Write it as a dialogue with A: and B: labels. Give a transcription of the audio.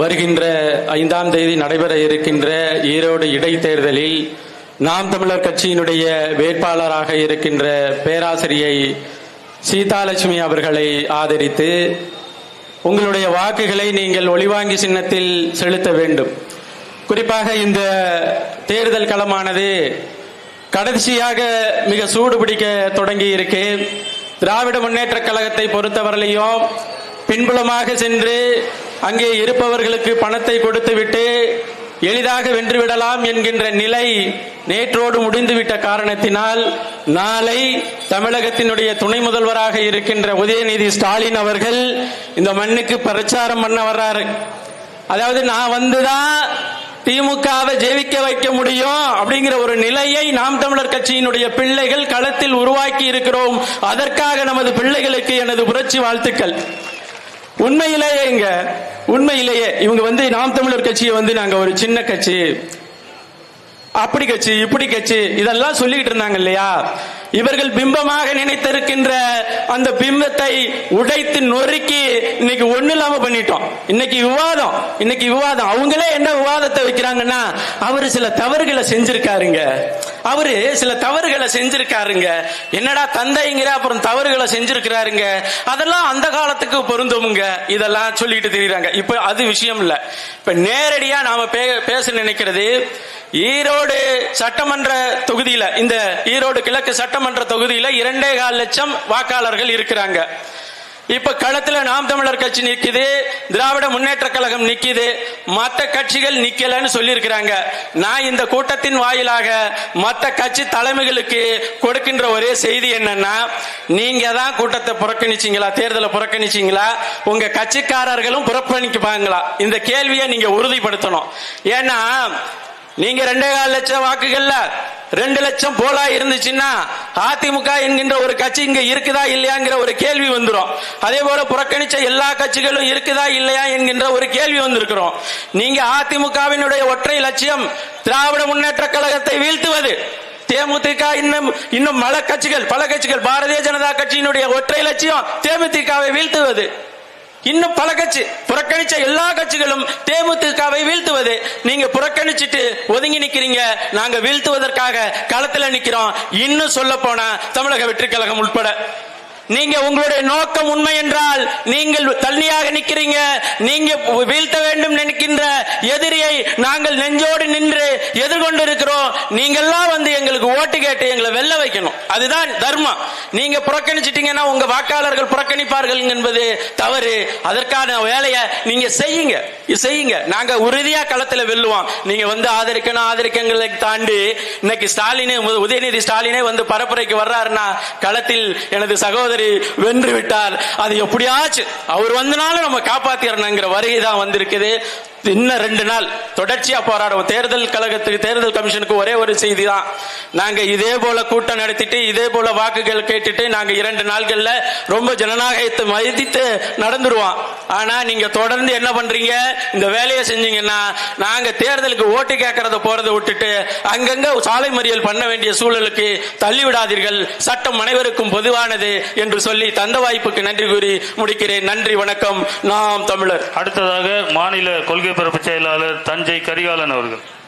A: வருகின்ற ஐந்தாம் தேதி நடைபெற இருக்கின்ற ஈரோடு இடைத்தேர்தலில் நாம் தமிழர் கட்சியினுடைய வேட்பாளராக இருக்கின்ற பேராசிரியை சீதாலட்சுமி அவர்களை ஆதரித்து உங்களுடைய வாக்குகளை நீங்கள் ஒளிவாங்கி சின்னத்தில் செலுத்த வேண்டும். குறிப்பாக இந்த தேர்தல் களமானது கடைசியாக மிக சூடு பிடிக்க தொடங்கி இருக்கு. திராவிட முன்னேற்ற கழகத்தை பொறுத்தவரையிலையும் பின்புலமாக சென்று அங்கே இருப்பவர்களுக்கு பணத்தை கொடுத்துவிட்டு எளிதாக வென்றுவிடலாம் என்கின்ற நிலை நேற்றோடு முடிந்துவிட்ட காரணத்தினால் நாளை தமிழகத்தினுடைய துணை முதல்வராக இருக்கின்ற உதயநிதி ஸ்டாலின் அவர்கள் இந்த மண்ணுக்கு பிரச்சாரம் பண்ண வர்றாரு. அதாவது நான் வந்துதான் திமுகவை ஜெயிக்க வைக்க முடியும் அப்படிங்கிற ஒரு நிலையை நாம் தமிழர் கட்சியினுடைய பிள்ளைகள் களத்தில் உருவாக்கி இருக்கிறோம். அதற்காக நமது பிள்ளைகளுக்கு எனது புரட்சி வாழ்த்துக்கள். உண்மையிலேயே இங்க உண்மையிலேயே இவங்க வந்து நாம் தமிழர் கட்சியை வந்து நாங்க ஒரு சின்ன கட்சி அப்படி கட்சி இப்படி கட்சி இதெல்லாம் சொல்லிக்கிட்டு இருந்தாங்க இல்லையா? இவர்கள் பிம்பமாக நினைத்திருக்கின்ற அந்த பிம்பத்தை உடைத்து நொறுக்கி இன்னைக்கு ஒண்ணு இல்லாம பண்ணிட்டோம். இன்னைக்கு விவாதம் இன்னைக்கு விவாதம். அவங்களே என்ன விவாதத்தை வைக்கிறாங்கன்னா அவர் சில தவறுகளை செஞ்சிருக்காருங்க. அவரு சில தவறுகளை செஞ்சிருக்காருங்க. என்னடா தந்தைங்கிற அப்புறம் தவறுகளை செஞ்சிருக்கிறாருங்க. அதெல்லாம் அந்த காலத்துக்கு பொருந்தவுங்க இதெல்லாம் சொல்லிட்டு தெரியுறாங்க. இப்ப அது விஷயம் இல்ல. இப்ப நேரடியா நாம பே- பேச நினைக்கிறது ஈரோடு சட்டமன்ற தொகுதியில இந்த ஈரோடு கிழக்கு சட்டமன்ற தொகுதியில இரண்டே கால் லட்சம் வாக்காளர்கள் இருக்கிறாங்க. இப்ப களத்துல நாம் தமிழர் கட்சி நிக்குது திராவிட முன்னேற்ற கழகம் நிக்குது மற்ற கட்சிகள் நிக்கலன்னு சொல்லியிருக்கிறாங்க. நான் இந்த கூட்டத்தின் வாயிலாக மற்ற கட்சி தலைமைகளுக்கு கொடுக்கின்ற ஒரே செய்தி என்னன்னா நீங்க தான் கூட்டத்தை புறக்கணிச்சீங்களா தேர்தலை புறக்கணிச்சீங்களா உங்க கட்சிக்காரர்களும் புறக்கணிப்பாங்களா? இந்த கேள்வியை நீங்க உறுதிப்படுத்தணும். ஏன்னா நீங்க ரெண்டே கால் லட்சம் வாக்குகள்ல ரெண்டு லட்சம் போலா இருந்துச்சுன்னா அதிமுக என்கின்ற ஒரு கட்சி இங்க இருக்குதா இல்லையாங்கிற ஒரு கேள்வி வந்துடும் அதே போல புறக்கணிச்ச எல்லா கட்சிகளும் இருக்குதா இல்லையா என்கின்ற ஒரு கேள்வி வந்திருக்கிறோம். நீங்க அதிமுகவினுடைய ஒற்றை லட்சியம் திராவிட முன்னேற்ற கழகத்தை வீழ்த்துவது. தேமுதிக இன்னும் இன்னும் பல கட்சிகள் பல கட்சிகள் பாரதிய ஜனதா கட்சியினுடைய ஒற்றை லட்சியம் தேமுதிகவை வீழ்த்துவது. இன்னும் பல கட்சி புறக்கணிச்ச எல்லா கட்சிகளும் தேமுதிகவை வீழ்த்துவது. நீங்க புறக்கணிச்சிட்டு ஒதுங்கி நிக்கிறீங்க. நாங்க வீழ்த்துவதற்காக களத்துல நிக்கிறோம். இன்னும் சொல்ல போனா தமிழக வெற்றி கழகம் உட்பட நீங்க உங்களுடைய நோக்கம் உண்மை என்றால் நீங்கள் தள்ளியாக நிக்கிறீங்க. நீங்க வீழ்த்த வேண்டும் நினைக்கின்ற எதிரியை நாங்கள் நெஞ்சோடு நின்று எதிர்கொண்டு இருக்கிறோம் நீங்கெல்லாம் வந்து எங்களுக்கு ஓட்டு கேட்டு எங்களை வெல்ல வைக்கணும். அதுதான் தர்மம். நீங்க புறக்கணிச்சிட்டீங்கன்னா உங்க வாக்காளர்கள் புறக்கணிப்பார்கள் என்பது தவறு. அதற்கான வேலையை நீங்க செய்யுங்க. செய்யுங்க. நாங்க உறுதியா களத்துல வெல்லுவோம். நீங்க வந்து ஆதரிக்கணும் ஆதரிக்கங்களை தாண்டி இன்னைக்கு ஸ்டாலினே உதயநிதி ஸ்டாலினே வந்து பரப்புரைக்கு வர்றாருன்னா களத்தில் எனது சகோதரி வென்று விட்டார். அது எப்படியாச்சு? அவர் வந்தனாலும் நம்ம காப்பாத்திரணுங்கிற வருகை தான் வந்திருக்குது. இன்னும் ரெண்டு நாள் தொடர்ச்சியா போராடுவோம். தேர்தல் கழகத்துக்கு தேர்தல் கமிஷனுக்கு ஒரே ஒரு செய்தி தான் நாங்க இதே போல கூட்டம் நடத்திட்டு இதே போல வாக்குகள் கேட்டுட்டு நாங்க இரண்டு நாள்கள்ல ரொம்ப ஜனநாயகத்தை மதித்து நடந்துருவோம். ஆனா நீங்க தொடர்ந்து என்ன பண்றீங்க? இந்த வேலையை செஞ்சீங்கன்னா நாங்க தேர்தலுக்கு ஓட்டு கேட்கறத போறதை விட்டுட்டு அங்கங்க சாலை மறியல் பண்ண வேண்டிய சூழலுக்கு தள்ளிவிடாதீர்கள். சட்டம் அனைவருக்கும் பொதுவானது என்று சொல்லி தந்த வாய்ப்புக்கு நன்றி கூறி முடிக்கிறேன். நன்றி வணக்கம். நாம் தமிழர்.
B: அடுத்ததாக மாநில கொள்கை பரப்பு செயலாளர் தஞ்சை கரிகாலன் அவர்கள்.